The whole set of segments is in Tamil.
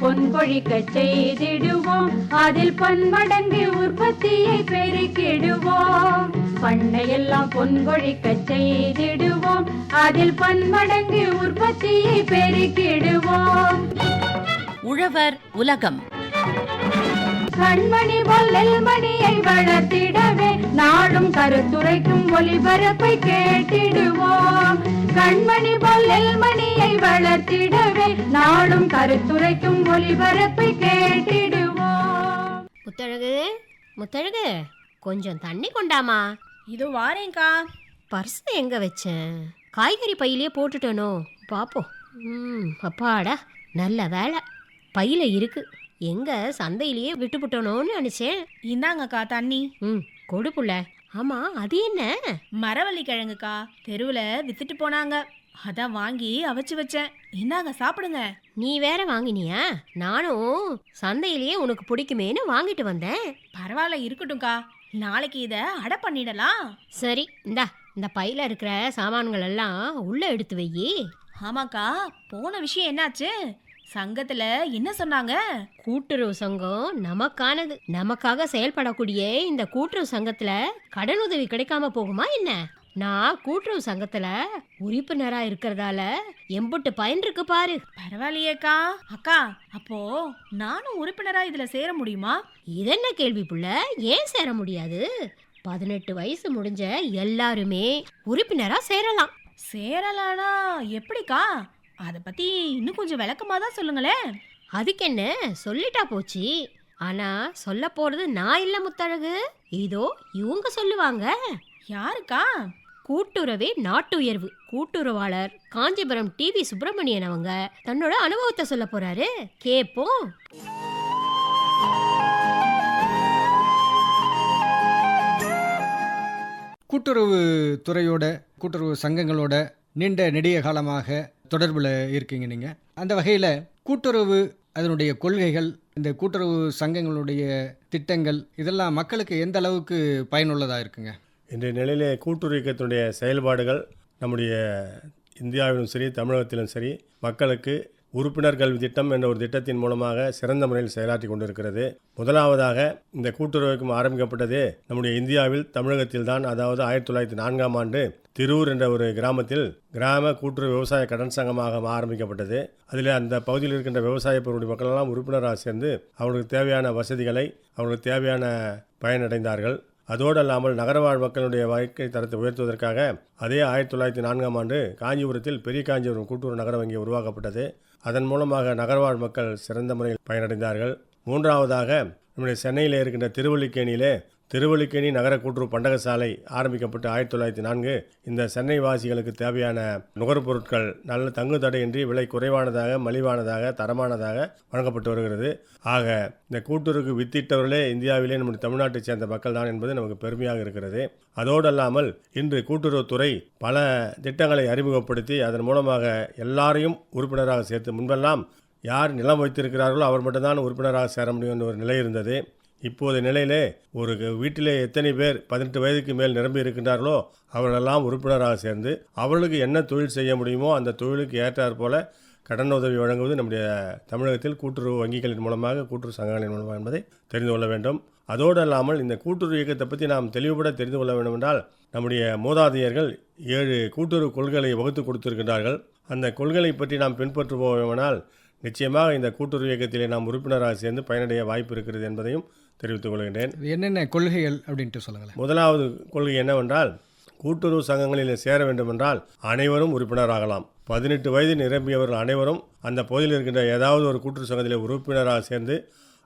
பொன் கொழிக்க செய்திடுவோம். அதில் பன்மடங்கு உற்பத்தியை பெருக்கிடுவோம். பண்ணையெல்லாம் பொன் கொழிக்க செய்திடுவோம். அதில் பன்மடங்கு உற்பத்தியை பெருக்கிடுவோம். உழவர் உலகம். கண்மணி பொல்லல் மணியை வளர்த்திடவே நாடும் கருத்துரைக்கும் ஒளிபரப்பை கேட்டிடுவோம். கண்மணி மணியை வளர்த்திடவே நாடும் கருத்துரைக்கும் ஒளிபரப்பை கேட்டிடுவோம். முத்தழகு முத்தழகு கொஞ்சம் தண்ணி கொண்டாமா? இதோ வாரேன்க்கா பர்ஸ் எங்க வச்சேன் காய்கறி பையிலேயே போட்டுட்டனோ. பாப்போம். ம் அப்பாடா நல்ல வேலை பையில இருக்கு. எங்க சந்தையிலேயே விட்டுப்புட்டனோன்னு நினைச்சேன். இந்தாங்கக்கா தண்ணி. ம் கொடு புள்ள. ஆமா அது என்ன? மரவள்ளி கிழங்குக்கா தெருவில் வித்துட்டு போனாங்க. அதான் வாங்கி அவிச்சு வச்சேன். இந்தாங்க சாப்பிடுங்க. நீ வேற வாங்கினியா? நானும் சந்தையிலேயே உனக்கு பிடிக்குமேன்னு வாங்கிட்டு வந்தேன். பரவாயில்ல இருக்கட்டும்க்கா. நாளைக்கு இதை அடை பண்ணிடலாம். சரி இந்தா இந்த பையில இருக்கிற சாமான்கள் எல்லாம் உள்ள எடுத்து வையி. ஆமாக்கா போன விஷயம் என்னாச்சு? சங்கத்துல என்ன சொன்னாங்க? கூட்டுறவு சங்கம் நமக்கானது. நமக்காக செயல்படக்கூடிய இந்த கூட்டுறவு சங்கத்துல கடனுதவி கிடைக்காம போகுமா என்ன? நான் கூட்டுறவு சங்கத்துல உறுப்பினரா இருக்கிறதால எம்புட்டு பயன் இருக்கு பாரு. பரவாயில்லையேக்கா. அக்கா அப்போ நானும் உறுப்பினரா இதுல சேர முடியுமா? இதென்ன கேள்வி புள்ள? ஏன் சேர முடியாது? பதினெட்டு வயசு முடிஞ்ச எல்லாருமே உறுப்பினரா சேரலாம். சேரலானா எப்படிக்கா? அதை பத்தி இன்னும் கொஞ்சம் விளக்கமா தான் சொல்லுங்களேன். அதுக்கு என்ன? சொல்லிட்டா போச்சு. ஆனா சொல்ல போறது நான் இல்ல முத்தழகு. இதோ இவங்க சொல்லுவாங்க. யாருக்கா? கூட்டுறவே நாட்டுயர்வு. கூட்டுறவாளர் காஞ்சிபுரம் டிவி சுப்பிரமணியன் அவங்க. தன்னோட அனுபவத்தை சொல்ல போறாரு. கேப்போம். கூட்டுறவு துறையோட கூட்டுறவு சங்கங்களோட நீண்ட நெடிய காலமாக தொடர்பில் இருக்கீங்க நீங்கள் அந்த வகையில் கூட்டுறவு அதனுடைய கொள்கைகள் இந்த கூட்டுறவு சங்கங்களுடைய திட்டங்கள் இதெல்லாம் மக்களுக்கு எந்த அளவுக்கு பயனுள்ளதாக இருக்குங்க? இன்றைய நிலையிலே கூட்டுறவு இயக்கத்தினுடைய செயல்பாடுகள் நம்முடைய இந்தியாவிலும் சரி தமிழகத்திலும் சரி மக்களுக்கு உறுப்பினர் கல்வி திட்டம் என்ற ஒரு திட்டத்தின் மூலமாக சிறந்த முறையில் செயலாற்றி கொண்டிருக்கிறது. முதலாவதாக இந்த கூட்டுறவுக்கும் ஆரம்பிக்கப்பட்டது ஆரம்பிக்கப்பட்டதே நம்முடைய இந்தியாவில் தமிழகத்தில் தான். அதாவது ஆயிரத்தி தொள்ளாயிரத்தி நான்காம் ஆண்டு திருவூர் என்ற ஒரு கிராமத்தில் கிராம கூட்டுறவு விவசாய கடன் சங்கமாக ஆரம்பிக்கப்பட்டது. அதில் அந்த பகுதியில் இருக்கின்ற விவசாய பொருளுடைய மக்களெல்லாம் உறுப்பினராக சேர்ந்து அவர்களுக்கு தேவையான வசதிகளை அவர்களுக்கு தேவையான பயனடைந்தார்கள். அதோடு அல்லாமல் நகரவாழ் மக்களுடைய வாழ்க்கை தரத்தை உயர்த்துவதற்காக அதே ஆயிரத்தி தொள்ளாயிரத்தி நான்காம் ஆண்டு காஞ்சிபுரத்தில் பெரிய காஞ்சிபுரம் கூட்டுறவு நகர வங்கி உருவாக்கப்பட்டது. அதன் மூலமாக நகர்வாழ் மக்கள் சிறந்த முறையில் பயனடைந்தார்கள். மூன்றாவதாக நம்முடைய சென்னையில் இருக்கின்ற திருவள்ளிக்கேணியிலே திருவல்லிக்கேணி நகர கூட்டுறவு பண்டகசாலை ஆரம்பிக்கப்பட்டு ஆயிரத்தி தொள்ளாயிரத்தி நான்கு. இந்த சென்னை வாசிகளுக்கு தேவையான நுகர்பொருட்கள் நல்ல தங்கு தடையின்றி விலை குறைவானதாக மலிவானதாக தரமானதாக வழங்கப்பட்டு வருகிறது. ஆக இந்த கூட்டுறவுக்கு வித்திட்டவர்களே இந்தியாவிலே நம்முடைய தமிழ்நாட்டைச் சேர்ந்த மக்கள் தான் என்பது நமக்கு பெருமையாக இருக்கிறது. அதோடு அல்லாமல் இன்று கூட்டுறவுத்துறை பல திட்டங்களை அறிமுகப்படுத்தி அதன் மூலமாக எல்லாரையும் உறுப்பினராக சேர்த்து முன்பெல்லாம் யார் நிலம் வைத்திருக்கிறார்களோ அவர் மட்டும்தான் உறுப்பினராக சேர முடியும் என்ற ஒரு நிலை இருந்தது. இப்போது நிலையிலே ஒரு வீட்டிலே எத்தனை பேர் பதினெட்டு வயதுக்கு மேல் நிரம்பி இருக்கின்றார்களோ அவர்களெல்லாம் உறுப்பினராக சேர்ந்து அவர்களுக்கு என்ன தொழில் செய்ய முடியுமோ அந்த தொழிலுக்கு ஏற்றாற் போல கடன் உதவி வழங்குவது நம்முடைய தமிழகத்தில் கூட்டுறவு வங்கிகளின் மூலமாக கூட்டுறவு சங்கங்களின் மூலமாக என்பதை தெரிந்து கொள்ள வேண்டும். அதோடு அல்லாமல் இந்த கூட்டுறவு இயக்கத்தை பற்றி நாம் தெளிவுபட தெரிந்து கொள்ள வேண்டும் என்றால் நம்முடைய மூதாதையர்கள் ஏழு கூட்டுறவு கொள்கைகளை வகுத்து கொடுத்திருக்கின்றார்கள். அந்த கொள்கைகளை பற்றி நாம் பின்பற்றுவோமானால் நிச்சயமாக இந்த கூட்டுறவு இயக்கத்திலே நாம் உறுப்பினராக சேர்ந்து பயனடைய வாய்ப்பு இருக்கிறது என்பதையும் தெரிவித்துக் கொள்கின்றேன். என்னென்ன கொள்கைகள் அப்படின்ட்டு சொல்லுங்களேன். முதலாவது கொள்கை என்னவென்றால் கூட்டுறவு சங்கங்களில் சேர வேண்டுமென்றால் அனைவரும் உறுப்பினராகலாம். பதினெட்டு வயது நிரம்பியவர்கள் அனைவரும் அந்த பகுதியில் இருக்கின்ற ஏதாவது ஒரு கூட்டுறவு சங்கத்தில் உறுப்பினராக சேர்ந்து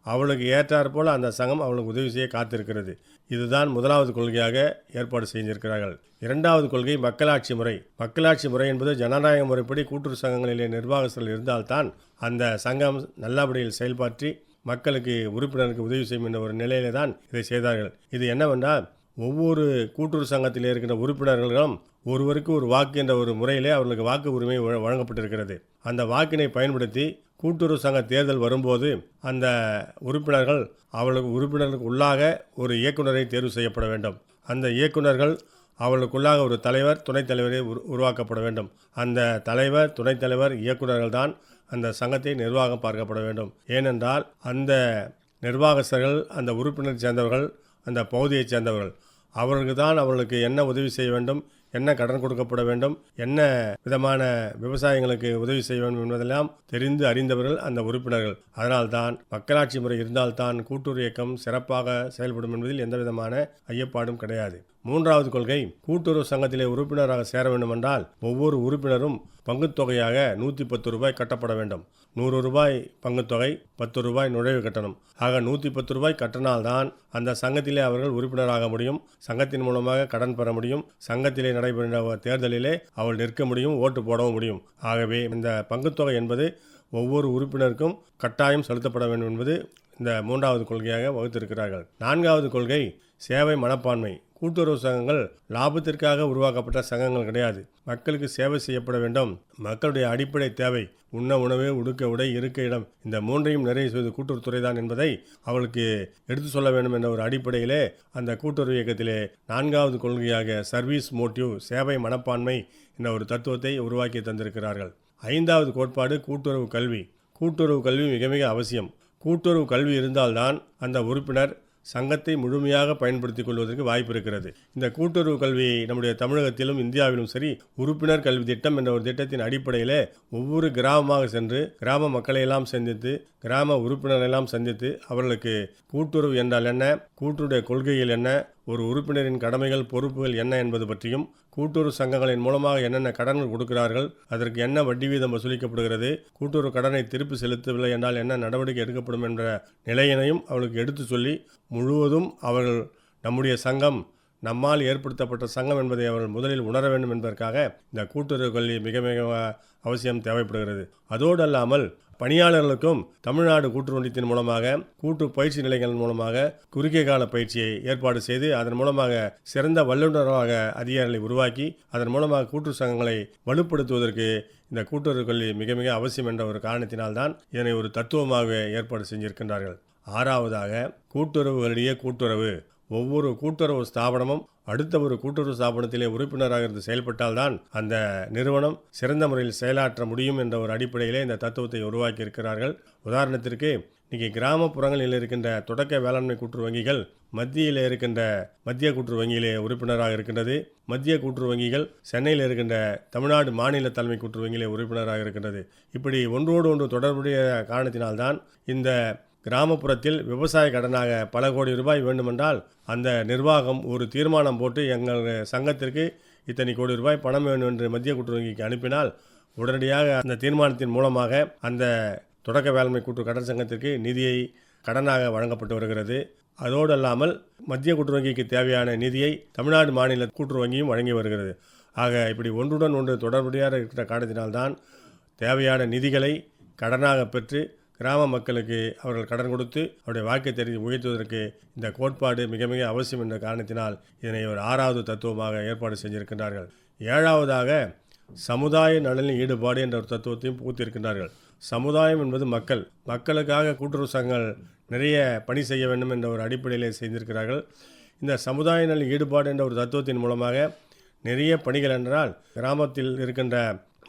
அவளுக்கு ஏற்றாற் போல அந்த சங்கம் அவளுக்கு உதவி செய்ய காத்திருக்கிறது. இதுதான் முதலாவது கொள்கையாக ஏற்பாடு செய்திருக்கிறார்கள் இரண்டாவது கொள்கை மக்களாட்சி முறை. மக்களாட்சி முறை என்பது ஜனநாயக முறைப்படி கூட்டுறவு சங்கங்களிலே நிர்வாகத்தில் இருந்தால்தான் அந்த சங்கம் நல்லபடியில் செயல்பாற்றி மக்களுக்கு உறுப்பினருக்கு உதவி செய்யும் என்ற ஒரு நிலையிலே தான் இதை செய்தார்கள். இது என்னவென்றால் ஒவ்வொரு கூட்டுறவு சங்கத்தில் இருக்கின்ற உறுப்பினர்களும் ஒருவருக்கு ஒரு வாக்கு என்ற ஒரு முறையிலே அவர்களுக்கு வாக்கு உரிமை வழ- வழங்கப்பட்டிருக்கிறது. அந்த வாக்கினை பயன்படுத்தி கூட்டுறவு சங்க தேர்தல் வரும்போது அந்த உறுப்பினர்கள் அவளுக்கு உறுப்பினர்களுக்கு உள்ளாக ஒரு இயக்குனரை தேர்வு செய்யப்பட வேண்டும். அந்த இயக்குனர்கள் அவளுக்குள்ளாக ஒரு தலைவர் துணைத் தலைவரை உருவாக்கப்பட வேண்டும். அந்த தலைவர் துணைத் தலைவர் இயக்குநர்கள் தான் அந்த சங்கத்தை நிர்வாகம் பார்க்கப்பட வேண்டும். ஏனென்றால் அந்த நிர்வாகஸ்தர்கள் அந்த உறுப்பினர் சேர்ந்தவர்கள் அந்த பகுதியைச் சேர்ந்தவர்கள் அவர்களுக்கு தான் அவர்களுக்கு என்ன உதவி செய்ய வேண்டும் என்ன கடன் கொடுக்கப்பட வேண்டும் என்ன விதமான விவசாயங்களுக்கு உதவி செய்ய வேண்டும் என்பதெல்லாம் தெரிந்து அறிந்தவர்கள் அந்த உறுப்பினர்கள். அதனால்தான் மக்களாட்சி முறை இருந்தால்தான் கூட்டுறவு இயக்கம் சிறப்பாக செயல்படும் என்பதில் எந்த விதமான ஐயப்பாடும் கிடையாது. மூன்றாவது கொள்கை கூட்டுறவு சங்கத்திலே உறுப்பினராக சேர வேண்டுமென்றால் ஒவ்வொரு உறுப்பினரும் பங்குத்தொகையாக நூற்றி பத்து ரூபாய் கட்டப்பட வேண்டும். நூறு ரூபாய் பங்குத்தொகை பத்து ரூபாய் நுழைவு கட்டணம். ஆக நூற்றி பத்து ரூபாய் கட்டினால்தான் அந்த சங்கத்திலே அவர்கள் உறுப்பினராக முடியும் சங்கத்தின் மூலமாக கடன் பெற முடியும் சங்கத்திலே நடைபெறுகின்ற தேர்தலிலே அவள் நிற்க முடியும் ஓட்டு போடவும் முடியும். ஆகவே இந்த பங்குத்தொகை என்பது ஒவ்வொரு உறுப்பினருக்கும் கட்டாயம் செலுத்தப்பட வேண்டும் என்பது இந்த மூன்றாவது கொள்கையாக வகுத்திருக்கிறார்கள். நான்காவது கொள்கை சேவை மனப்பான்மை. கூட்டுறவு சங்கங்கள் லாபத்திற்காக உருவாக்கப்பட்ட சங்கங்கள் கிடையாது. மக்களுக்கு சேவை செய்யப்பட வேண்டும். மக்களுடைய அடிப்படை தேவை உண்ண உணவு உடுக்க உடை இருக்க இடம். இந்த மூன்றையும் நிறைவு செய்வது கூட்டுறவுத்துறை தான் என்பதை அவளுக்கு எடுத்து சொல்ல வேண்டும் என்ற ஒரு அடிப்படையிலே அந்த கூட்டுறவு இயக்கத்திலே நான்காவது கொள்கையாக சர்வீஸ் மோட்டிவ் சேவை மனப்பான்மை என்ற ஒரு தத்துவத்தை உருவாக்கி தந்திருக்கிறார்கள். ஐந்தாவது கோட்பாடு கூட்டுறவு கல்வி. கூட்டுறவு கல்வி மிக மிக அவசியம். கூட்டுறவு கல்வி இருந்தால்தான் அந்த உறுப்பினர் சங்கத்தை முழுமையாக பயன்படுத்திக் கொள்வதற்கு வாய்ப்பு இருக்கிறது. இந்த கூட்டுறவு கல்வி நம்முடைய தமிழகத்திலும் இந்தியாவிலும் சரி உறுப்பினர் கல்வி திட்டம் என்ற ஒரு திட்டத்தின் அடிப்படையில் ஒவ்வொரு கிராமமாக சென்று கிராம மக்களை எல்லாம் சந்தித்து கிராம உறுப்பினரை எல்லாம் சந்தித்து அவர்களுக்கு கூட்டுறவு என்றால் என்ன கூட்டுடைய கொள்கைகள் என்ன ஒரு உறுப்பினரின் கடமைகள் பொறுப்புகள் என்ன என்பது பற்றியும் கூட்டுறவு சங்கங்களின் மூலமாக என்னென்ன கடன்கள் கொடுக்கிறார்கள் அதற்கு என்ன வட்டி வீதம் வசூலிக்கப்படுகிறது கூட்டுறவு கடனை திருப்பி செலுத்தவில்லை என்றால் என்ன நடவடிக்கை எடுக்கப்படும் என்ற நிலையினையும் அவளுக்கு எடுத்து சொல்லி முழுவதும் அவர்கள் நம்முடைய சங்கம் நம்மால் ஏற்படுத்தப்பட்ட சங்கம் என்பதை அவர்கள் முதலில் உணர வேண்டும் என்பதற்காக இந்த கூட்டுறவு கல்வி மிக மிக அவசியம் தேவைப்படுகிறது. அதோடு அல்லாமல் பணியாளர்களுக்கும் தமிழ்நாடு கூட்டுறவு மூலமாக கூட்டு பயிற்சி நிலையங்கள் மூலமாக குறுகிய கால பயிற்சியை ஏற்பாடு செய்து அதன் மூலமாக சிறந்த வல்லுநராக அதிகாரிகளை உருவாக்கி அதன் மூலமாக கூட்டுறவு சங்கங்களை வலுப்படுத்துவதற்கு இந்த கூட்டுறவு கல்வி மிக மிக அவசியம் என்ற ஒரு காரணத்தினால்தான் இதனை ஒரு தத்துவமாக ஏற்பாடு செஞ்சிருக்கின்றார்கள். ஆறாவதாக கூட்டுறவுகளிடையே கூட்டுறவு ஒவ்வொரு கூட்டுறவு ஸ்தாபனமும் அடுத்த ஒரு கூட்டுறவு ஸ்தாபனத்திலே உறுப்பினராக இருந்து செயல்பட்டால்தான் அந்த நிறுவனம் சிறந்த முறையில் செயலாற்ற முடியும் என்ற ஒரு அடிப்படையிலே இந்த தத்துவத்தை உருவாக்கி இருக்கிறார்கள் உதாரணத்திற்கு இன்னைக்கு கிராமப்புறங்களில் இருக்கின்ற தொடக்க வேளாண்மை கூட்டுறவு வங்கிகள் மத்தியில் இருக்கின்ற மத்திய கூட்டுறவு வங்கியிலே உறுப்பினராக இருக்கின்றது. மத்திய கூட்டுறவு வங்கிகள் சென்னையில் இருக்கின்ற தமிழ்நாடு மாநில தலைமை கூட்டுறவு வங்கியிலே உறுப்பினராக இருக்கின்றது. இப்படி ஒன்றோடு ஒன்று தொடர்புடைய காரணத்தினால்தான் இந்த கிராமப்புறத்தில் விவசாய கடனாக பல கோடி ரூபாய் வேண்டுமென்றால் அந்த நிர்வாகம் ஒரு தீர்மானம் போட்டு எங்கள் சங்கத்திற்கு இத்தனை கோடி ரூபாய் பணம் வேண்டும் என்று மத்திய கூட்டு வங்கிக்கு அனுப்பினால் உடனடியாக அந்த தீர்மானத்தின் மூலமாக அந்த தொடக்க வேளாண்மை கூட்டுறவு கடன் சங்கத்திற்கு நிதியை கடனாக வழங்கப்பட்டு வருகிறது. அதோடு அல்லாமல் மத்திய கூட்டுறவு வங்கிக்கு தேவையான நிதியை தமிழ்நாடு மாநில கூட்டுறவு வங்கியும் வழங்கி வருகிறது. ஆக இப்படி ஒன்றுடன் ஒன்று தொடர்புடையாக இருக்கிற காரணத்தினால்தான் தேவையான நிதிகளை கடனாக பெற்று கிராம மக்களுக்கு அவர்கள் கடன் கொடுத்து அவருடைய வாழ்க்கை தெரிந்து உயர்த்துவதற்கு இந்த கோட்பாடு மிக மிக அவசியம் என்ற காரணத்தினால் இதனை ஒரு ஆறாவது தத்துவமாக ஏற்பாடு செஞ்சிருக்கின்றார்கள். ஏழாவதாக சமுதாய நலனில் ஈடுபாடு என்ற ஒரு தத்துவத்தையும் பூத்திருக்கின்றார்கள் சமுதாயம் என்பது மக்கள். மக்களுக்காக கூட்டுறவு சங்கங்கள் நிறைய பணி செய்ய வேண்டும் என்ற ஒரு அடிப்படையிலே செய்திருக்கிறார்கள். இந்த சமுதாய நல ஈடுபாடு என்ற ஒரு தத்துவத்தின் மூலமாக நிறைய பணிகள் என்றால் கிராமத்தில் இருக்கின்ற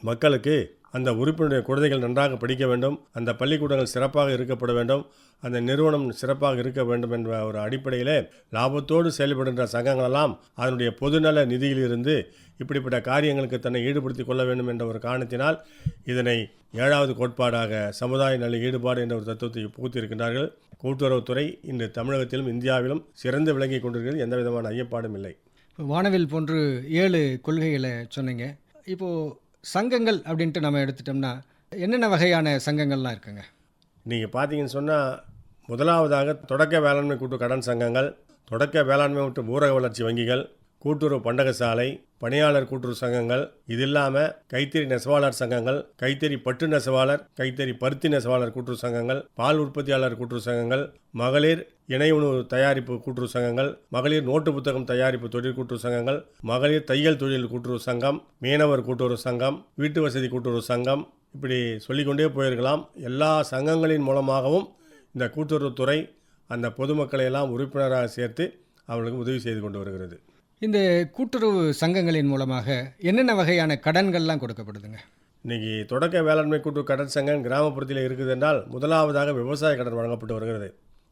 மக்களுக்கு அந்த உறுப்பினருடைய குழந்தைகள் நன்றாக படிக்க வேண்டும் அந்த பள்ளிக்கூடங்கள் சிறப்பாக இருக்கப்பட வேண்டும் அந்த நிறுவனம் சிறப்பாக இருக்க வேண்டும் என்ற ஒரு அடிப்படையிலே லாபத்தோடு செயல்படுகின்ற சங்கங்களெல்லாம் அதனுடைய பொதுநல நிதியிலிருந்து இப்படிப்பட்ட காரியங்களுக்கு தன்னை ஈடுபடுத்தி கொள்ள வேண்டும் என்ற ஒரு காரணத்தினால் இதனை ஏழாவது கோட்பாடாக சமுதாய நல ஈடுபாடு என்ற ஒரு தத்துவத்தை புகுத்தியிருக்கின்றார்கள். கூட்டுறவுத்துறை இன்று தமிழகத்திலும் இந்தியாவிலும் சிறந்து விளங்கி கொண்டிருக்கிறது. எந்த விதமான ஐயப்பாடும் இல்லை. வானவில் போன்று ஏழு கொள்கைகளை சொன்னீங்க. இப்போது சங்கங்கள் அப்படின்ட்டு நம்ம எடுத்துட்டோம்னா என்னென்ன வகையான சங்கங்கள்லாம் இருக்குங்க? நீங்கள் பார்த்தீங்கன்னு சொன்னால் முதலாவதாக தொடக்க வேளாண்மை கூட்டு கடன் சங்கங்கள் தொடக்க வேளாண்மை மற்றும் ஊரக வளர்ச்சி வங்கிகள் கூட்டுறவு பண்டகசாலை பணியாளர் கூட்டுறவு சங்கங்கள் இது இல்லாமல் கைத்தறி நெசவாளர் சங்கங்கள் கைத்தறி பட்டு நெசவாளர் கைத்தறி பருத்தி நெசவாளர் கூட்டுறவு சங்கங்கள் பால் உற்பத்தியாளர் கூட்டுறவு சங்கங்கள் மகளிர் இணை உணவு தயாரிப்பு கூட்டுறவு சங்கங்கள் மகளிர் நோட்டு புத்தகம் தயாரிப்பு தொழில் கூட்டுறவு சங்கங்கள் மகளிர் தையல் தொழில் கூட்டுறவு சங்கம் மீனவர் கூட்டுறவு சங்கம் வீட்டு வசதி கூட்டுறவு சங்கம் இப்படி சொல்லிக்கொண்டே போயிருக்கலாம். எல்லா சங்கங்களின் மூலமாகவும் இந்த கூட்டுறவுத்துறை அந்த பொதுமக்களை எல்லாம் உறுப்பினராக சேர்த்து அவர்களுக்கு உதவி செய்து கொண்டு வருகிறது. இந்த கூட்டுறவு சங்கங்களின் மூலமாக என்னென்ன வகையான கடன்கள்லாம் கொடுக்கப்படுதுங்க? இன்னைக்கு தொடக்க வேளாண்மை கூட்டுறவு கடன் சங்கம் கிராமப்புறத்தில் இருக்குது என்றால் முதலாவதாக விவசாய கடன் வழங்கப்பட்டு வருகிறது.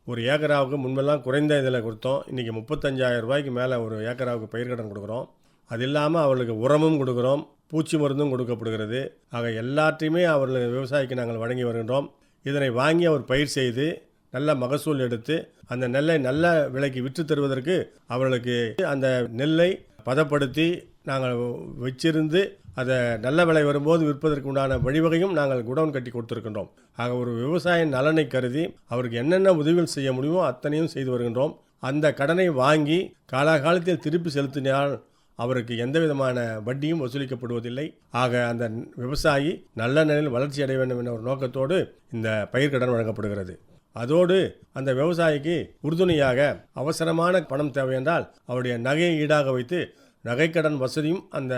ஒரு ஏக்கராவுக்கு முன்பெல்லாம் குறைந்த இதில் கொடுத்தோம். இன்றைக்கி முப்பத்தஞ்சாயிரம் ரூபாய்க்கு மேலே ஒரு ஏக்கராவுக்கு பயிர் கடன் கொடுக்குறோம். அது இல்லாமல் அவர்களுக்கு உரமும் கொடுக்குறோம். பூச்சி மருந்தும் கொடுக்கப்படுகிறது. ஆக எல்லாத்தையுமே அவர்கள் விவசாயிக்கு நாங்கள் வழங்கி வருகின்றோம். இதனை வாங்கி அவர் பயிர் செய்து நல்ல மகசூல் எடுத்து அந்த நெல்லை நல்ல விலைக்கு விற்று தருவதற்கு அவர்களுக்கு அந்த நெல்லை பதப்படுத்தி நாங்கள் வச்சிருந்து அதை நல்ல விலை வரும்போது விற்பதற்கு உண்டான வழிவகையும் நாங்கள் குடவுன் கட்டி கொடுத்துருக்கின்றோம். ஆக ஒரு விவசாய நலனை கருதி அவருக்கு என்னென்ன உதவிகள் செய்ய முடியுமோ அத்தனையும் செய்து வருகின்றோம். அந்த கடனை வாங்கி காலாகாலத்தில் திருப்பி செலுத்தினால் அவருக்கு எந்த விதமான வட்டியும் வசூலிக்கப்படுவதில்லை. ஆக அந்த விவசாயி நல்ல நிலையில் வளர்ச்சி அடைய வேண்டும் என்ற ஒரு நோக்கத்தோடு இந்த பயிர்க்கடன் வழங்கப்படுகிறது. அதோடு அந்த விவசாயிக்கு உறுதுணையாக அவசரமான பணம் தேவை என்றால் அவருடைய நகையை ஈடாக வைத்து நகைக்கடன் வசதியும் அந்த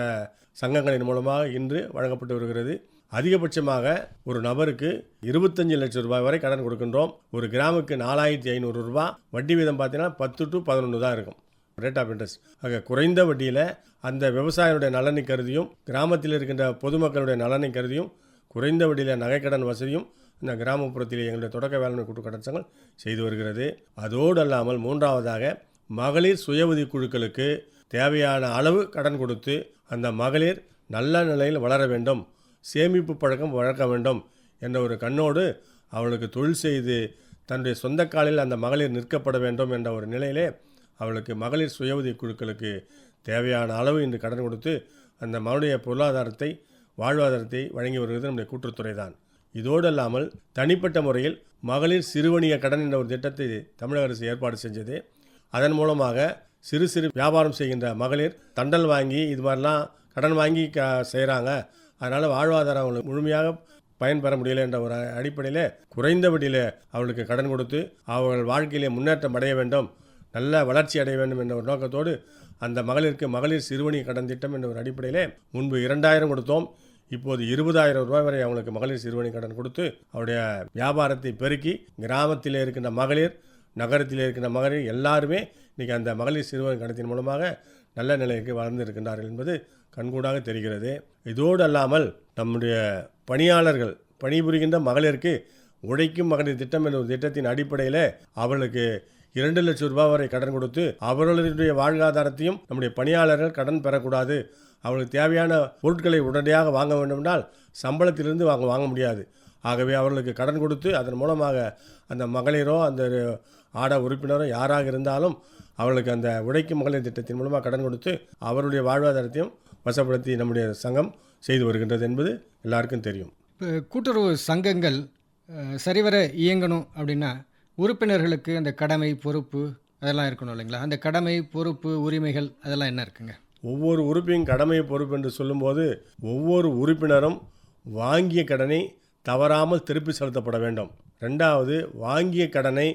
சங்கங்களின் மூலமாக இன்று வழங்கப்பட்டு வருகிறது. அதிகபட்சமாக ஒரு நபருக்கு இருபத்தஞ்சு லட்சம் ரூபாய் வரை கடன் கொடுக்கின்றோம். ஒரு கிராமுக்கு நாலாயிரத்தி ஐநூறு ரூபாய். வட்டி வீதம் பார்த்தீங்கன்னா பத்து டு பதினொன்று தான் இருக்கும். ரேட் ஆஃப் இன்ட்ரெஸ்ட் ஆக குறைந்த வட்டியில் அந்த விவசாயியுடைய நலனை கருதியும் கிராமத்தில் இருக்கின்ற பொதுமக்களுடைய நலனை கருதியும் குறைந்த வட்டியில் நகைக்கடன் வசதியும் இந்த கிராமப்புறத்தில் எங்களுடைய தொடக்க வேளாண்மை கூட்டு கடன் செய்து வருகிறது. அதோடு அல்லாமல் மூன்றாவதாக மகளிர் சுய உதவி குழுக்களுக்கு தேவையான அளவு கடன் கொடுத்து அந்த மகளிர் நல்ல நிலையில் வளர வேண்டும் சேமிப்பு பழக்கம் வளர்க்க வேண்டும் என்ற ஒரு கண்ணோடு அவளுக்கு தொழில் செய்து தன்னுடைய சொந்த காலில் அந்த மகளிர் நிற்கப்பட வேண்டும் என்ற ஒரு நிலையிலே அவளுக்கு மகளிர் சுய உதவி குழுக்களுக்கு தேவையான அளவு இன்று கடன் கொடுத்து அந்த மகளுடைய பொருளாதாரத்தை வாழ்வாதாரத்தை வழங்கி வருகிறது நம்முடைய கூட்டுறவுத்துறை தான். இதோடு அல்லாமல் தனிப்பட்ட முறையில் மகளிர் சிறுவணிக கடன் என்ற ஒரு திட்டத்தை தமிழக அரசு ஏற்பாடு செஞ்சது. அதன் மூலமாக சிறு சிறு வியாபாரம் செய்கின்ற மகளிர் தண்டல் வாங்கி இது மாதிரிலாம் கடன் வாங்கி க செய்கிறாங்க அதனால் வாழ்வாதாரம் அவங்களுக்கு முழுமையாக பயன்பெற முடியல என்ற ஒரு அடிப்படையில் குறைந்த வட்டியில் கடன் கொடுத்து அவர்கள் வாழ்க்கையிலே முன்னேற்றம் அடைய வேண்டும் நல்ல வளர்ச்சி அடைய வேண்டும் என்ற ஒரு நோக்கத்தோடு அந்த மகளிருக்கு மகளிர் சிறுவணி கடன் திட்டம் என்ற ஒரு அடிப்படையில் முன்பு இரண்டாயிரம் கொடுத்தோம். இப்போது இருபதாயிரம் ரூபாய் வரை அவங்களுக்கு மகளிர் சிறுவணி கடன் கொடுத்து அவருடைய வியாபாரத்தை பெருக்கி கிராமத்தில் இருக்கின்ற மகளிர் நகரத்தில் இருக்கின்ற மகளிர் எல்லாருமே இன்றைக்கி அந்த மகளிர் சிறுவன் கடத்தின் மூலமாக நல்ல நிலைக்கு வளர்ந்து இருக்கின்றார்கள் என்பது கண்கூடாக தெரிகிறது. இதோடு அல்லாமல் நம்முடைய பணியாளர்கள் பணிபுரிகின்ற மகளிருக்கு உழைக்கும் மகளிர் திட்டம் என்ற ஒரு திட்டத்தின் அடிப்படையில் அவர்களுக்கு இரண்டு லட்சம் ரூபாய் வரை கடன் கொடுத்து அவர்களுடைய வாழ்வாதாரத்தையும் நம்முடைய பணியாளர்கள் கடன் பெறக்கூடாது. அவர்களுக்கு தேவையான பொருட்களை உடனடியாக வாங்க வேண்டுமென்றால் சம்பளத்திலிருந்து வாங்க வாங்க முடியாது. ஆகவே அவர்களுக்கு கடன் கொடுத்து அதன் மூலமாக அந்த மகளிரோ அந்த ஆட உறுப்பினரோ யாராக இருந்தாலும் அவர்களுக்கு அந்த உழைக்கும் மகளிர் திட்டத்தின் மூலமாக கடன் கொடுத்து அவருடைய வாழ்வாதாரத்தையும் வசப்படுத்தி நம்முடைய சங்கம் செய்து வருகின்றது என்பது எல்லாருக்கும் தெரியும். இப்போ கூட்டுறவு சங்கங்கள் சரிவர இயங்கணும் அப்படின்னா உறுப்பினர்களுக்கு அந்த கடமை பொறுப்பு அதெல்லாம் இருக்கணும் இல்லைங்களா? அந்த கடமை பொறுப்பு உரிமைகள் அதெல்லாம் என்ன இருக்குங்க? ஒவ்வொரு உறுப்பின் கடமை பொறுப்பு என்று சொல்லும்போது ஒவ்வொரு உறுப்பினரும் வாங்கிய கடனை தவறாமல் திருப்பி செலுத்தப்பட வேண்டும். ரெண்டாவது வாங்கிய கடனை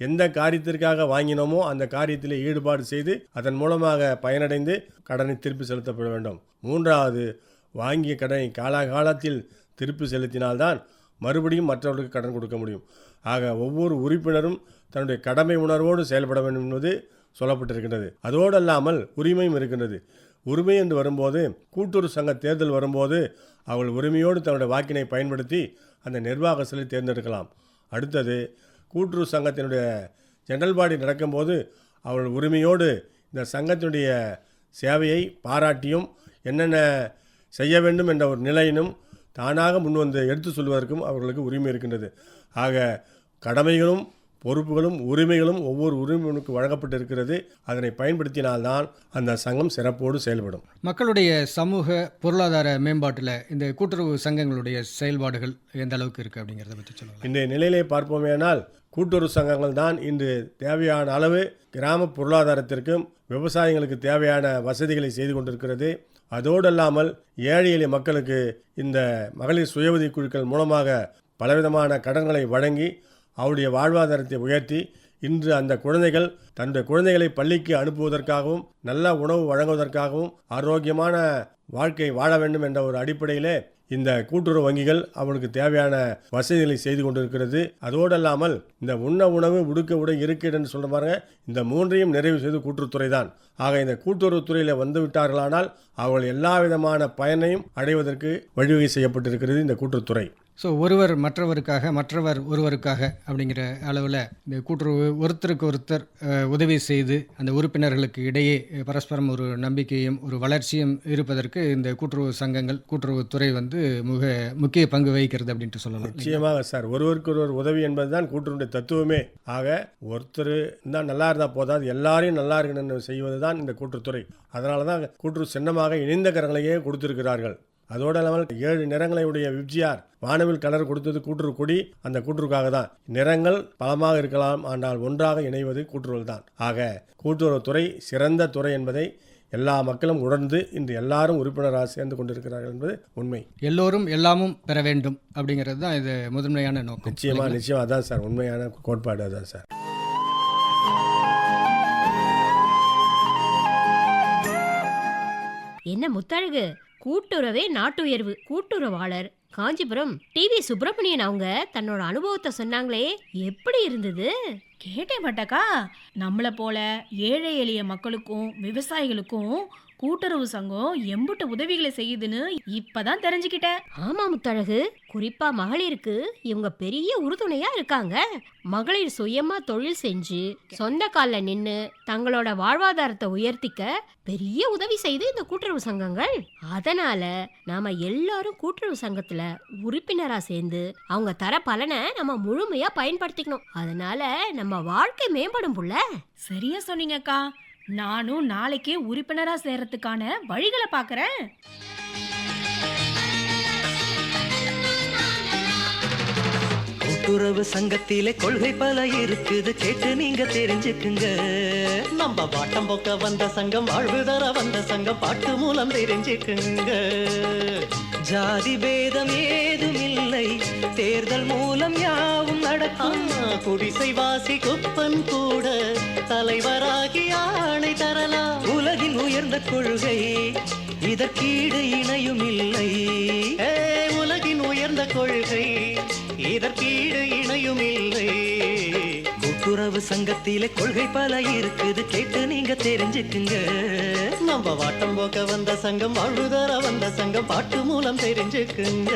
எந்த காரியத்திற்காக வாங்கினோமோ அந்த காரியத்தில் ஈடுபாடு செய்து அதன் மூலமாக பயனடைந்து கடனை திருப்பி செலுத்தப்பட வேண்டும். மூன்றாவது வாங்கிய கடனை காலாகாலத்தில் திருப்பி செலுத்தினால்தான் மறுபடியும் மற்றவர்களுக்கு கடன் கொடுக்க முடியும். ஆக ஒவ்வொரு உறுப்பினரும் தன்னுடைய கடமை உணர்வோடு செயல்பட வேண்டும் என்பது சொல்லப்பட்டிருக்கின்றது. அதோடு அல்லாமல் உரிமையும் இருக்கின்றது. உரிமை என்று வரும்போது கூட்டுறவு சங்க தேர்தல் வரும்போது அவர்கள் உரிமையோடு தன்னுடைய வாக்கினை பயன்படுத்தி அந்த நிர்வாக சிலை தேர்ந்தெடுக்கலாம். அடுத்தது கூட்டுறவு சங்கத்தினுடைய ஜெனரல் பாடி நடக்கும்போது அவர்கள் உரிமையோடு இந்த சங்கத்தினுடைய சேவையை பாராட்டியும் என்னென்ன செய்ய வேண்டும் என்ற ஒரு நிலையினும் தானாக முன்வந்து எடுத்து சொல்வதற்கும் அவர்களுக்கு உரிமை இருக்கின்றது. ஆக கடமைகளும் பொறுப்புகளும் உரிமைகளும் ஒவ்வொரு உரிமைக்கு வழங்கப்பட்டிருக்கிறது. அதனை பயன்படுத்தினால்தான் அந்த சங்கம் சிறப்போடு செயல்படும். மக்களுடைய சமூக பொருளாதார மேம்பாட்டில் இந்த கூட்டுறவு சங்கங்களுடைய செயல்பாடுகள் எந்த அளவுக்கு இருக்குது அப்படிங்கிறத பற்றி சொல்லுங்கள் இன்றைய நிலையிலே பார்ப்போமேனால் கூட்டுறவு சங்கங்கள் தான் இன்று தேவையான அளவு கிராம பொருளாதாரத்திற்கும் விவசாயிகளுக்கு தேவையான வசதிகளை செய்து கொண்டிருக்கிறது. அதோடு அல்லாமல் ஏழை எளிய மக்களுக்கு இந்த மகளிர் சுய உதவிக் குழுக்கள் மூலமாக பலவிதமான கடன்களை வழங்கி அவருடைய வாழ்வாதாரத்தை உயர்த்தி இன்று அந்த குழந்தைகள் தன்னுடைய குழந்தைகளை பள்ளிக்கு அனுப்புவதற்காகவும் நல்ல உணவு வழங்குவதற்காகவும் ஆரோக்கியமான வாழ்க்கை வாழ வேண்டும் என்ற ஒரு அடிப்படையிலே இந்த கூட்டுறவு வங்கிகள் அவனுக்கு தேவையான வசதிகளை செய்து கொண்டிருக்கிறது. அதோடு அல்லாமல் இந்த உண்ண உணவு உடுக்க உடை இருக்கைன்னு சொல்ற பாருங்க இந்த மூன்றையும் நிறைவு செய்து கூட்டுறவுத்துறை தான் ஆக இந்த கூட்டுறவுத்துறையில் வந்து விட்டார்களானால் அவர்கள் எல்லா விதமான பயனையும் அடைவதற்கு வழிவகை செய்யப்பட்டிருக்கிறது இந்த கூட்டுறவுத்துறை ஸோ ஒருவர் மற்றவருக்காக மற்றவர் ஒருவருக்காக அப்படிங்கிற அளவில் இந்த கூட்டுறவு ஒருத்தருக்கு ஒருத்தர் உதவி செய்து அந்த உறுப்பினர்களுக்கு இடையே பரஸ்பரம் ஒரு நம்பிக்கையும் ஒரு வளர்ச்சியும் இருப்பதற்கு இந்த கூட்டுறவு சங்கங்கள் கூட்டுறவுத்துறை வந்து மிக முக்கிய பங்கு வகிக்கிறது அப்படின்ட்டு சொல்லலாம். நிச்சயமாக சார். ஒருவருக்கு ஒருவர் உதவி என்பது தான் கூட்டுறவுடைய தத்துவமே. ஆக ஒருத்தர் தான் நல்லா இருந்தால் போதாது. எல்லாரையும் நல்லா இருக்கணும்னு செய்வது தான் இந்த கூட்டுறவுத்துறை அதனால தான் கூட்டுறவு சின்னமாக இணைந்த கரங்களையே கொடுத்திருக்கிறார்கள். அதோடு இல்லாமல் ஏழு நிறங்களை உடைய விப்ஜிஆர் வானவில் கலர் கொடுத்தது கூட்டுறவு கொடி அந்த கூட்டுறவுக்காக தான். நிறங்கள் பலமாக இருக்கலாம் ஆனால் ஒன்றாக இணைவது கூட்டுறவு தான். ஆக கூட்டுறவுத்துறை சிறந்த துறை என்பதை எல்லா மக்களும் உணர்ந்து இன்று எல்லாரும் உறுப்பினராக சேர்ந்து கொண்டிருக்கிறார்கள் என்பது உண்மை. எல்லோரும் எல்லாமும் பெற வேண்டும் அப்படிங்கிறது தான் இது முதன்மையான நோக்கம். நிச்சயமா நிச்சயமா அதான் சார் உண்மையான கோட்பாடு அதான் சார். என்ன முத்தழகு? கூட்டுறவே நாட்டுயர்வு கூட்டுறவாளர். காஞ்சிபுரம் டிவி சுப்பிரமணியன் அவங்க தன்னோட அனுபவத்தை சொன்னாங்களே எப்படி இருந்தது? கேட்டே பட்டக்கா. நம்மளை போல ஏழை எளிய மக்களுக்கும் விவசாயிகளுக்கும் கூட்டுறவு சங்கம் எம்புட்டு உதவிகளை செய்யுதுன்னு இப்பதான் தெரிஞ்சுக்கிட்டேன். ஆமா முத்தழகு. குறிப்பா மகளிருக்கு இவங்க பெரிய உறுதுணையா இருக்காங்க. மகளிர் சுயமா தொழில் செஞ்சு சொந்த கால்ல நின்னு தங்களோட வாழ்வாதாரத்தை உயர்த்திக்க பெரிய உதவி செய்து இந்த கூட்டுறவு சங்கங்கள். அதனால நாம எல்லாரும் கூட்டுறவு சங்கத்துல உறுப்பினரா சேர்ந்து அவங்க தர பலனை நம்ம முழுமையா பயன்படுத்திக்கணும். அதனால நம்ம வாழ்க்கை மேம்படும் புள்ள. சரியா சொன்னீங்கக்கா. நானும் நாளைக்கே உறுப்பினரா சேர்றதுக்கான வழிகளை பாக்குறேன். கூட்டுறவு சங்கத்திலே கொள்கை பல இருக்குது. கேட்டு நீங்க தெரிஞ்சுக்குங்க. நம்ம வாட்டம் போக்க வந்த சங்கம் வாழ்வு தர வந்த சங்கம் பாட்டு மூலம் தெரிஞ்சுக்குங்க. ஜாதி பேதம் ஏதும் இல்லை தேர்தல் மூலம் யாவும் நடக்கும். குடிசை வாசி குப்பன் கூட தலைவராகி ஆணை தரலாம். உலகின் உயர்ந்த கொள்கை இதற்கீடு இணையும் இல்லை உலகின் உயர்ந்த கொள்கை இதற்கீடு இணையும் இல்லை கூட்டுறவு சங்கத்தில கொள்கை பல இருக்குது. கேட்டு நீங்க தெரிஞ்சுக்குங்க. நம்ம வாட்டம் போக்க வந்த சங்கம் வாழ்வுதர வந்த சங்கம் பாட்டு மூலம் தெரிஞ்சுக்குங்க.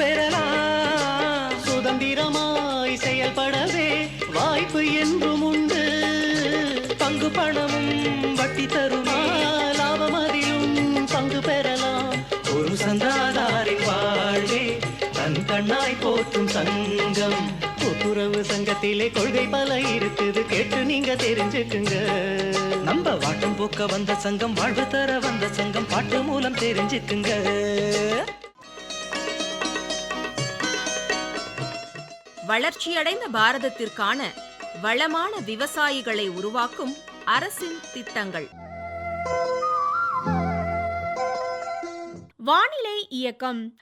பெறலாம். சுதந்திரமாய் செயல்படவே வாய்ப்பு என்றும் உண்டு. பங்கு பணமும் வட்டி தருமா? லாபம் அதிலும் பங்கு பெறலாம். ஒரு சந்தாதாரின் வாழ்வே தன் கண்ணாய் போற்றும் சங்கம். கூட்டுறவு சங்கத்திலே கொள்கை பல இருக்குது. கேட்டு நீங்க தெரிஞ்சுக்குங்க. நம்ம வாட்டம் போக்க வந்த சங்கம் வாழ்வு தர வந்த சங்கம் பாட்டு மூலம் தெரிஞ்சுக்குங்க. வளர்ச்சியடைந்த பாரதத்திற்கான வளமான விவசாயிகளை உருவாக்கும் அரசின் திட்டங்கள். வானிலை இயக்கம்.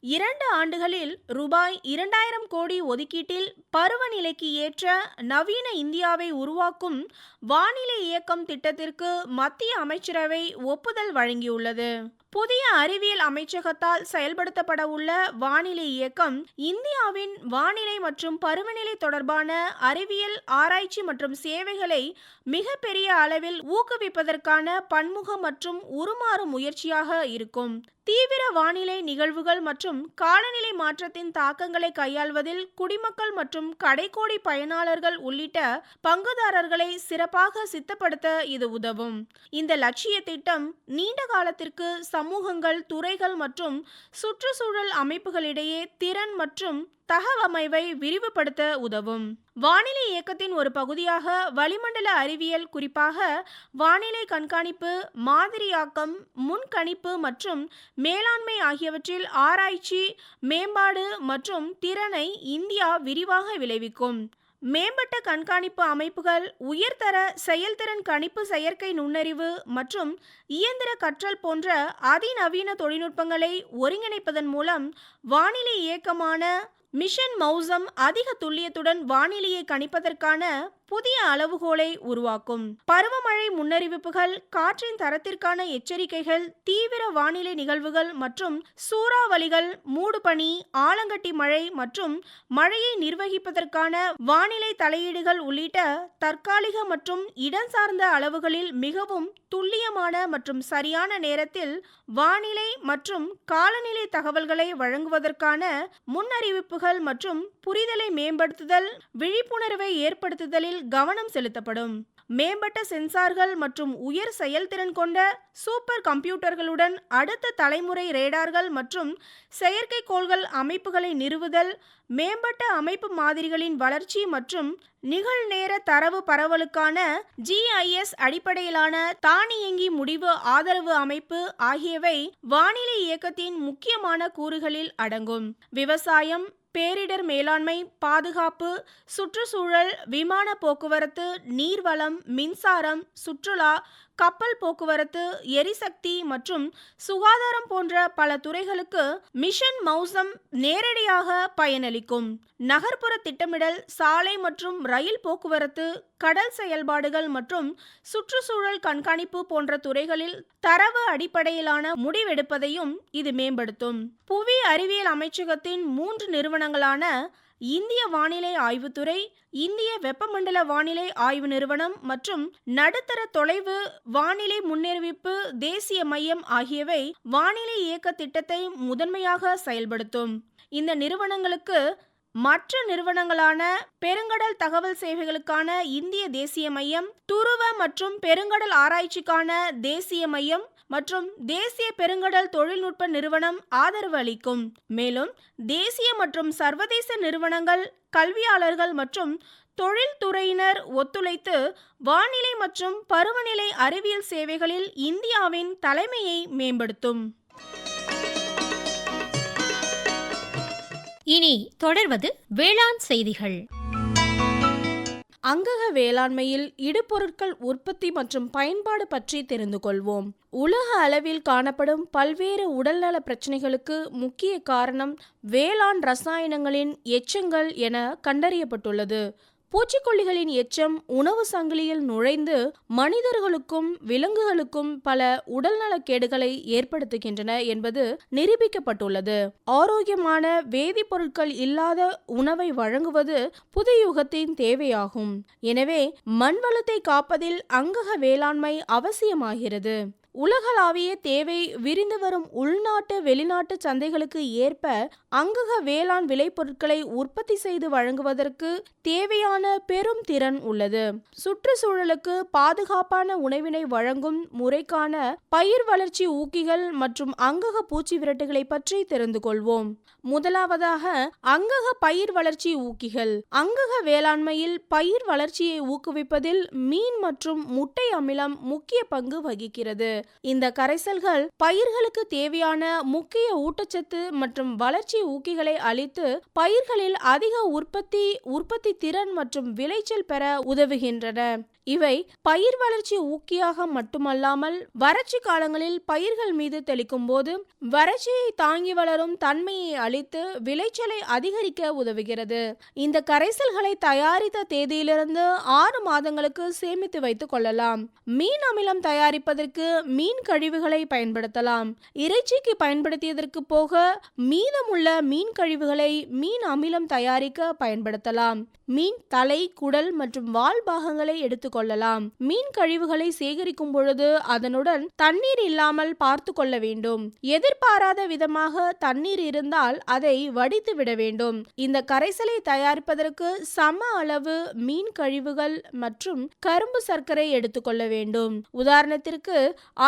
இரண்டு ஆண்டுகளில் ரூபாய் இரண்டாயிரம் கோடி ஒதுக்கீட்டில் பருவநிலைக்கு ஏற்ற நவீன இந்தியாவை உருவாக்கும் வானிலை இயக்கம் திட்டத்திற்கு மத்திய அமைச்சரவை ஒப்புதல் வழங்கியுள்ளது. புதிய அறிவியல் அமைச்சகத்தால் செயல்படுத்தப்பட உள்ள வானிலை இயக்கம் இந்தியாவின் வானிலை மற்றும் பருவநிலை தொடர்பான அறிவியல் ஆராய்ச்சி மற்றும் சேவைகளை மிகப்பெரிய அளவில் ஊக்குவிப்பதற்கான பன்முக மற்றும் உருமாறும் முயற்சியாக இருக்கும். தீவிர வானிலை நிகழ்வுகள் மற்றும் காலநிலை மாற்றத்தின் தாக்கங்களை கையாள்வதில் குடிமக்கள் மற்றும் கடைக்கோடி பயனாளர்கள் உள்ளிட்ட பங்குதாரர்களை சிறப்பாக சித்தப்படுத்த இது உதவும். இந்த லட்சிய திட்டம் நீண்ட காலத்திற்கு சமூகங்கள் துறைகள் மற்றும் சுற்றுச்சூழல் அமைப்புகளிடையே திறன் மற்றும் தகவமைவை விரிவுபடுத்த உதவும். வானிலை இயக்கத்தின் ஒரு பகுதியாக வளிமண்டல அறிவியல் குறிப்பாக வானிலை கண்காணிப்பு மாதிரியாக்கம் முன்கணிப்பு மற்றும் மேலாண்மை ஆகியவற்றில் ஆராய்ச்சி மேம்பாடு மற்றும் திறனை இந்தியா விரிவாக விளைவிக்கும். மேம்பட்ட கண்காணிப்பு அமைப்புகள் உயர்தர செயல்திறன் கணிப்பு செயற்கை நுண்ணறிவு மற்றும் இயந்திர கற்றல் போன்ற அதிநவீன தொழில்நுட்பங்களை ஒருங்கிணைப்பதன் மூலம் வானிலை இயக்கமான மிஷன் மௌசம் அதிக துல்லியத்துடன் வானிலையை கணிப்பதற்கான புதிய அளவுகோலை உருவாக்கும். பருவமழை முன்னறிவிப்புகள் காற்றின் தரத்திற்கான எச்சரிக்கைகள் தீவிர வானிலை நிகழ்வுகள் மற்றும் சூறாவளிகள் மூடுபனி ஆலங்கட்டி மழை மற்றும் மழையை நிர்வகிப்பதற்கான வானிலை தலையீடுகள் உள்ளிட்ட தற்காலிக மற்றும் இடம் சார்ந்த அளவுகளில் மிகவும் துல்லியமான மற்றும் சரியான நேரத்தில் வானிலை மற்றும் காலநிலை தகவல்களை வழங்குவதற்கான முன்னறிவிப்புகள் மற்றும் புரிதலை மேம்படுத்துதல் விழிப்புணர்வை ஏற்படுத்துதலில் கவனம் செலுத்தப்படும். மேம்பட்ட சென்சார்கள் மற்றும் உயர் செயல்திறன் கொண்ட சூப்பர் கம்ப்யூட்டர்களுடன் அடுத்த தலைமுறை ரேடார்கள் மற்றும் செயற்கைக்கோள்கள் அமைப்புகளை நிறுவுதல் மேம்பட்ட அமைப்பு மாதிரிகளின் வளர்ச்சி மற்றும் நிகழ்நேர தரவு பரவலுக்கான ஜிஐஎஸ் அடிப்படையிலான தானியங்கி முடிவு ஆதரவு அமைப்பு ஆகியவை வானிலை இயக்கத்தின் முக்கியமான கூறுகளில் அடங்கும். விவசாயம் பேரிடர் மேலாண்மை பாதுகாப்பு சுற்றுச்சூழல் விமான போக்குவரத்து நீர்வளம் மின்சாரம் சுற்றுலா கப்பல் போக்குவரத்து எரிசக்தி மற்றும் சுகாதாரம் போன்ற பல துறைகளுக்கு மிஷன் மௌசம் நேரடியாக பயனளிக்கும். நகர்ப்புற திட்டமிடல் சாலை மற்றும் ரயில் போக்குவரத்து கடல் செயல்பாடுகள் மற்றும் சுற்றுச்சூழல் கண்காணிப்பு போன்ற துறைகளில் தரவு அடிப்படையிலான முடிவெடுப்பதையும் இது மேம்படுத்தும். புவி அறிவியல் அமைச்சகத்தின் மூன்று நிறுவனங்களான இந்திய வானிலை ஆய்வுத்துறை இந்திய வெப்பமண்டல வானிலை ஆய்வு நிறுவனம் மற்றும் நடுத்தர தொலைவு வானிலை முன்னறிவிப்பு தேசிய மையம் ஆகியவை வானிலை இயக்க திட்டத்தை முதன்மையாக செயல்படுத்தும். இந்த நிறுவனங்களுக்கு மற்ற நிறுவனங்களான பெருங்கடல் தகவல் சேவைகளுக்கான இந்திய தேசிய மையம் துருவ மற்றும் பெருங்கடல் ஆராய்ச்சிக்கான தேசிய மையம் மற்றும் தேசிய பெருங்கடல் தொழில்நுட்ப நிறுவனம் ஆதரவு அளிக்கும். மேலும் தேசிய மற்றும் சர்வதேச நிறுவனங்கள் கல்வியாளர்கள் மற்றும் தொழில்துறையினர் ஒத்துழைத்து வானிலை மற்றும் பருவநிலை அறிவியல் சேவைகளில் இந்தியாவின் தலைமையை மேம்படுத்தும். இனி தொடர்வது வேளாண் செய்திகள். அங்கக வேளாண்மையில் இடுபொருட்கள் உற்பத்தி மற்றும் பயன்பாடு பற்றி தெரிந்து கொள்வோம். உலக அளவில் காணப்படும் பல்வேறு உடல்நல பிரச்சனைகளுக்கு முக்கிய காரணம் வேளாண் ரசாயனங்களின் எச்சங்கள் என கண்டறியப்பட்டுள்ளது. பூச்சிக்கொல்லிகளின் எச்சம் உணவு சங்கிலியில் நுழைந்து மனிதர்களுக்கும் விலங்குகளுக்கும் பல உடல்நலக் கேடுகளை ஏற்படுத்துகின்றன என்பது நிரூபிக்கப்பட்டுள்ளது. ஆரோக்கியமான வேதிப்பொருட்கள் இல்லாத உணவை வழங்குவது புதுயுகத்தின் தேவையாகும். எனவே மண்வளத்தை காப்பதில் அங்கக வேளாண்மை அவசியமாகிறது. உலகளாவிய தேவை விரிந்து வரும் உள்நாட்டு வெளிநாட்டு சந்தைகளுக்கு ஏற்ப அங்கக வேளாண் விளைபொருட்களை உற்பத்தி செய்து வழங்குவதற்கு தேவையான பெரும் திறன் உள்ளது. சுற்றுச்சூழலுக்கு பாதுகாப்பான உணவினை வழங்கும் முறைக்கான பயிர் வளர்ச்சி ஊக்கிகள் மற்றும் அங்கக பூச்சி விரட்டுகளை பற்றி தெரிந்து கொள்வோம். முதலாவதாக அங்கக பயிர் வளர்ச்சி ஊக்கிகள். அங்கக வேளாண்மையில் பயிர் வளர்ச்சியை ஊக்குவிப்பதில் மீன் மற்றும் முட்டை அமிலம் முக்கிய பங்கு வகிக்கிறது. இந்த கரைசல்கள் பயிர்களுக்கு தேவையான முக்கிய ஊட்டச்சத்து மற்றும் வளர்ச்சி ஊக்கிகளை அளித்து பயிர்களில் அதிக உற்பத்தி உற்பத்தி திறன் மற்றும் விளைச்சல் பெற உதவுகின்றன. இவை பயிர் வளர்ச்சி ஊக்கியாக மட்டுமல்லாமல் வறட்சி காலங்களில் பயிர்கள் மீது தெளிக்கும் போது வறட்சியை தாங்கி வளரும் தன்மையை அளித்து விளைச்சலை அதிகரிக்க உதவுகிறது. இந்த கரைசல்களை தயாரித்த தேதியிலிருந்து ஆறு மாதங்களுக்கு சேமித்து வைத்துக் கொள்ளலாம். மீன் அமிலம் தயாரிப்பதற்கு மீன் கழிவுகளை பயன்படுத்தலாம். இறைச்சிக்கு பயன்படுத்தியதற்கு போக மீதமுள்ள மீன் கழிவுகளை மீன் அமிலம் தயாரிக்க பயன்படுத்தலாம். மீன் தலை குடல் மற்றும் வால் பாகங்களை எடுத்து கொள்ளலாம். மீன் கழிவுகளை சேகரிக்கும் பொழுது அதனுடன் தண்ணீர் இல்லாமல் பார்த்து கொள்ள வேண்டும். எதிர்பாராத விதமாக தண்ணீர் இருந்தால் அதை வடித்து விட வேண்டும். இந்த கரைசலை தயாரிப்பதற்கு சம அளவு மீன் கழிவுகள் மற்றும் கரும்பு சர்க்கரை எடுத்துக்கொள்ள வேண்டும். உதாரணத்திற்கு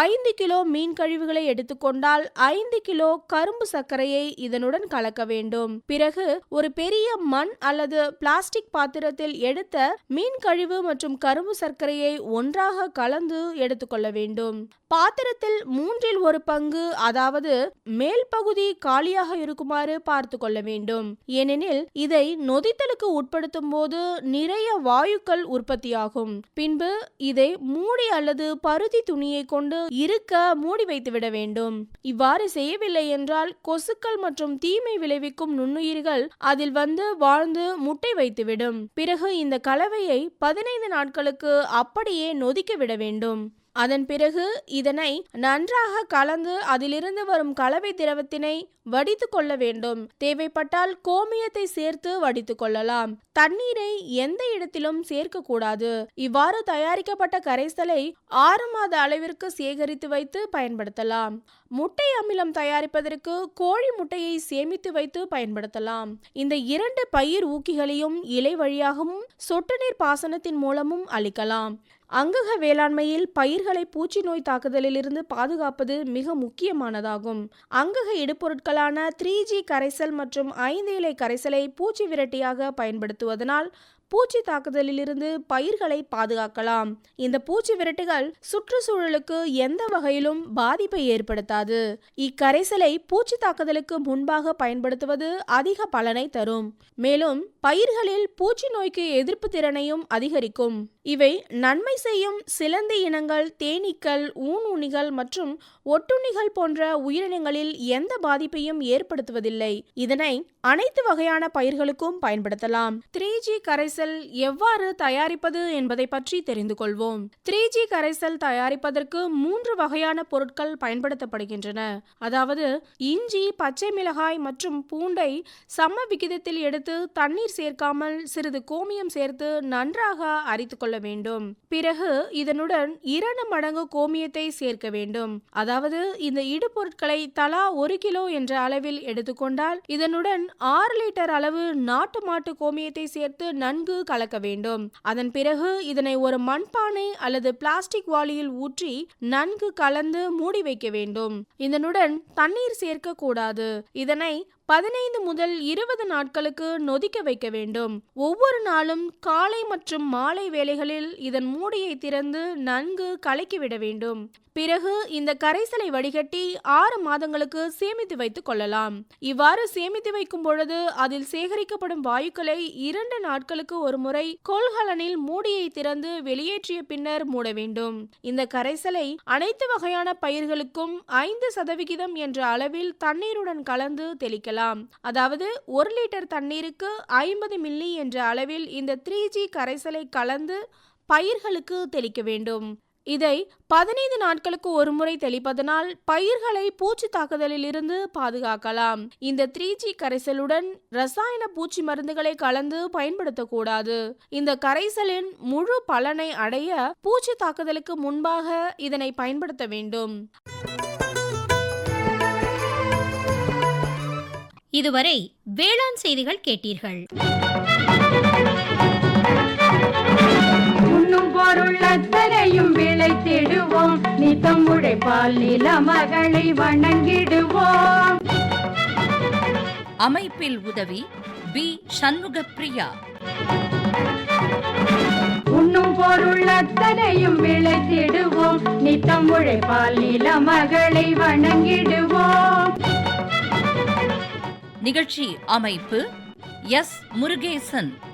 ஐந்து கிலோ மீன் கழிவுகளை எடுத்துக்கொண்டால் ஐந்து கிலோ கரும்பு சர்க்கரையை இதனுடன் கலக்க வேண்டும். பிறகு ஒரு பெரிய மண் அல்லது பிளாஸ்டிக் பாத்திரத்தில் எடுத்த மீன் கழிவு மற்றும் கரும்பு சர்க்கரையை ஒன்றாக கலந்து எடுத்துக்கொள்ள வேண்டும். பாத்திரத்தில் மூன்றில் ஒரு பங்கு அதாவது மேல் பகுதி காலியாக இருக்குமாறு பார்த்து கொள்ள வேண்டும். ஏனெனில் இதை நொதித்தலுக்கு உட்படுத்தும் போது நிறைய வாயுக்கள் உற்பத்தியாகும். பின்பு இதை மூடி அல்லது பருத்தி துணியை கொண்டு இருக்க மூடி வைத்துவிட வேண்டும். இவ்வாறு செய்யவில்லை என்றால் கொசுக்கள் மற்றும் தீமை விளைவிக்கும் நுண்ணுயிர்கள் அதில் வந்து வாழ்ந்து முட்டை வைத்துவிடும். பிறகு இந்த கலவையை பதினைந்து நாட்களுக்கு அப்படியே நொதிக்க விட வேண்டும். அதன் பிறகு இதனை நன்றாக கலந்து அதிலிருந்து வரும் கலவை திரவத்தினை வடித்து கொள்ள வேண்டும். தேவைப்பட்டால் கோமியத்தை சேர்த்து வடித்து கொள்ளலாம். தண்ணீரை எந்த இடத்திலும் சேர்க்கக்கூடாது இவ்வாறு தயாரிக்கப்பட்ட கரைசலை ஆறு மாத அளவிற்கு சேகரித்து வைத்து பயன்படுத்தலாம். முட்டை அமிலம் தயாரிப்பதற்கு கோழி முட்டையை சேமித்து வைத்து பயன்படுத்தலாம். இந்த இரண்டு பயிர் ஊக்கிகளையும் இலை வழியாகவும் சொட்டு நீர் பாசனத்தின் மூலமும் அளிக்கலாம். அங்கக வேளாண்மையில் பயிர்களை பூச்சி நோய் தாக்குதலிலிருந்து பாதுகாப்பது மிக முக்கியமானதாகும். அங்கக இடுபொருட்களான த்ரீ ஜி கரைசல் மற்றும் ஐந்து இலை கரைசலை பூச்சி விரட்டியாக பயன்படுத்துவதனால் பூச்சி தாக்குதலிலிருந்து பயிர்களை பாதுகாக்கலாம். இந்த பூச்சி விரட்டுகள் சுற்றுச்சூழலுக்கு எந்த வகையிலும் பாதிப்பை ஏற்படுத்தாது. இக்கரைசலை பூச்சி தாக்குதலுக்கு முன்பாக பயன்படுத்துவது அதிக பலனை தரும். மேலும் பயிர்களில் பூச்சி நோய்க்கு எதிர்ப்பு திறனையும் அதிகரிக்கும். இவை நன்மை செய்யும் சிலந்தி இனங்கள் தேனீக்கள் ஊனுண்ணிகள் மற்றும் ஒட்டுண்ணிகள் போன்ற உயிரினங்களில் எந்த பாதிப்பையும் ஏற்படுத்துவதில்லை. இதனை அனைத்து வகையான பயிர்களுக்கும் பயன்படுத்தலாம். த்ரீ ஜி கரைசல் எவ்வாறு தயாரிப்பது என்பதை பற்றி தெரிந்து கொள்வோம். த்ரீ ஜி கரைசல் தயாரிப்பதற்கு மூன்று வகையான பொருட்கள் பயன்படுத்தப்படுகின்றன. அதாவது இஞ்சி பச்சை மிளகாய் மற்றும் பூண்டை சம விகிதத்தில் எடுத்து தண்ணீர் சேர்க்காமல் சிறிது கோமியம் சேர்த்து நன்றாக அரித்து கொள்ள வேண்டும். பிறகு இதனுடன் இரண்டு மடங்கு கோமியத்தை சேர்க்க வேண்டும். அதாவது இந்த இடுபொருட்களை தலா ஒரு கிலோ என்ற அளவில் எடுத்துக்கொண்டால் இதனுடன் ஆறு லிட்டர் அளவு நாட்டு மாட்டு கோமியத்தை சேர்த்து நன்கு கலக்க வேண்டும். அதன் பிறகு இதனை ஒரு மண்பானை அல்லது பிளாஸ்டிக் வாளியில் ஊற்றி நன்கு கலந்து மூடி வைக்க வேண்டும். இதனுடன் தண்ணீர் சேர்க்க கூடாது. இதனை பதினைந்து முதல் இருபது நாட்களுக்கு நொதிக்க வைக்க வேண்டும். ஒவ்வொரு நாளும் காலை மற்றும் மாலை வேளைகளில் இதன் மூடியை திறந்து நன்கு கலக்கிவிட வேண்டும். பிறகு இந்த கரைசலை வடிகட்டி ஆறு மாதங்களுக்கு சேமித்து வைத்துக் கொள்ளலாம். இவ்வாறு சேமித்து வைக்கும் பொழுது அதில் சேகரிக்கப்படும் வாயுக்களை இரண்டு நாட்களுக்கு ஒரு முறை கொள்கலனில் மூடியை திறந்து வெளியேற்றிய பின்னர் மூட வேண்டும். இந்த கரைசலை அனைத்து வகையான பயிர்களுக்கும் ஐந்து சதவிகிதம் என்ற அளவில் தண்ணீருடன் கலந்து தெளிக்கலாம். அதாவது ஒரு லிட்டர் தண்ணீருக்கு ஐம்பது மில்லி என்ற அளவில் இந்த த்ரீ ஜி கரைசலை கலந்து பயிர்களுக்கு தெளிக்க வேண்டும். இதை பதினைந்து நாட்களுக்கு ஒரு முறை தெளிப்பதனால் பயிர்களை பூச்சி தாக்குதலில் இருந்து பாதுகாக்கலாம். இந்த த்ரீ ஜி கரைசலுடன் ரசாயன பூச்சி மருந்துகளை கலந்து பயன்படுத்தக்கூடாது. இந்த கரைசலின் முழு பலனை அடைய பூச்சி தாக்குதலுக்கு முன்பாக இதனை பயன்படுத்த வேண்டும். இதுவரை வேளாண் செய்திகள் கேட்டீர்கள். உண்ணும் விளைத்திடுவோம் நித்தம் உழைப்பால் நில மகளை வணங்கிடுவோம். அமைப்பில் உதவி பி. சண்முகப்பிரியா. உண்ணும் பொருள் அத்தனையும் விளைத்திடுவோம் நித்தம் உழைப்பால் நில மகளை வணங்கிடுவோம். நிகழ்ச்சி அமைப்பு எஸ். முருகேசன்.